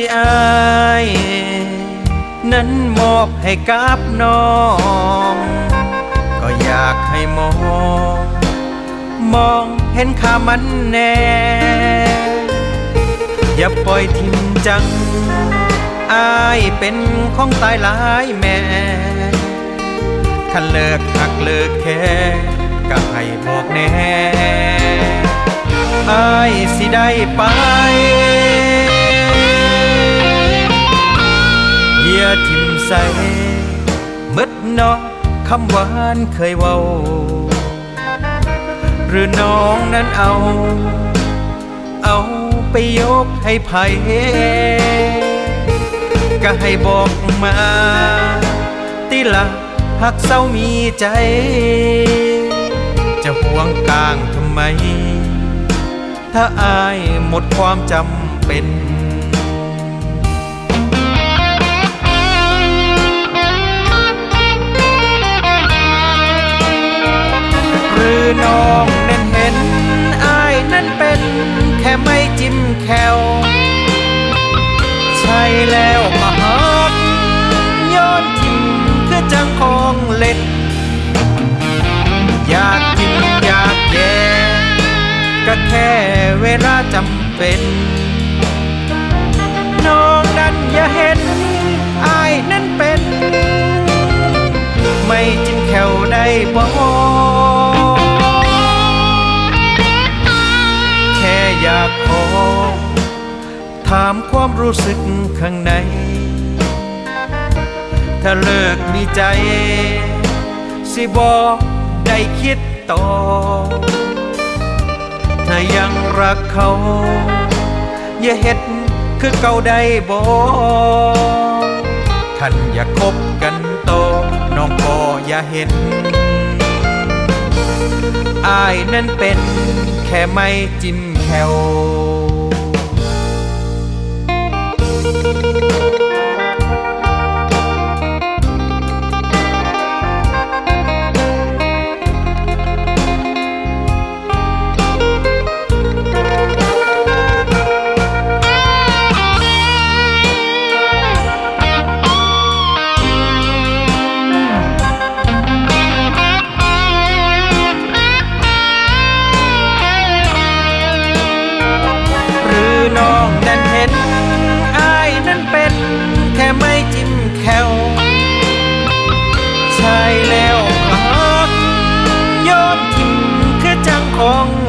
ที่อาย นั้นมอบให้กับน้อง ก็อยากให้มอง มองเห็นค่ามันแน่ อย่าปล่อยทิมจัง อายเป็นของตายหลายแม่คันเลิกหักเลิกแค่ก็ให้บอกแน่อายสิได้ไป ใสมืดนอกคำหวานเคยเว้า หรือน้องนั้นเอา เอาไปยกให้ไผก็ให้บอกมา ติละหักเศร้ามีใจ จะห่วงกลางทำไม ถ้าอายหมดความจำเป็น น้องเน้นเห็นอายนั้นเป็นแค่ไม่จิ้มแควใช่แล้วก็ฮักย้อนทิมคือจังของเล่น อยากกินอยากแย่ก็แค่เวลาจำเป็น น้องนั้นอย่าเห็นอายนั้นเป็น ไม่จิ้มแควได้บ่ ถามความรู้สึกข้างใน ถ้าเลิกมีใจ สิบอกได้คิดต่อ ถ้ายังรักเขา อย่าเฮ็ดคือเก่าได้บอกท่านอย่าคบกันโตน้องก็อย่าเห็นอายนั้นเป็นแค่ไม่จิ้มแคว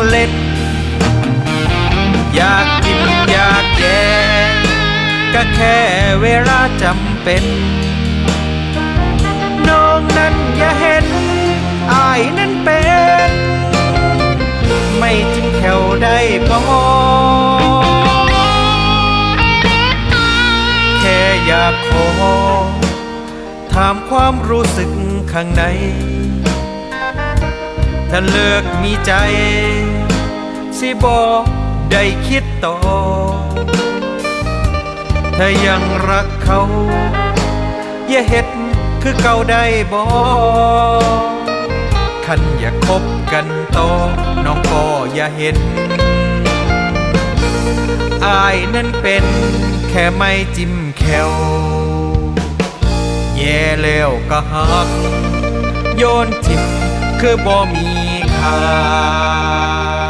เล็ด อยากกินอยากแย่ก็แค่เวลาจำเป็น น้องนั้นอย่าเห็นอายนั้นเป็น ไม่จิ้มแควได้บ่แค่อยากขอ ถามความรู้สึกข้างในถ้าเลิกมีใจ สิบอได้คิดต่อ ถ้ายังรักเขา อย่าเฮ็ดคือเก่าได้บอกคันอย่าคบกันต่อน้องก็อย่าเห็น อายนั้นเป็นแค่ไม่จิ้มแควแย่แล้วก็หักโยนทิมคือบ่มีค่า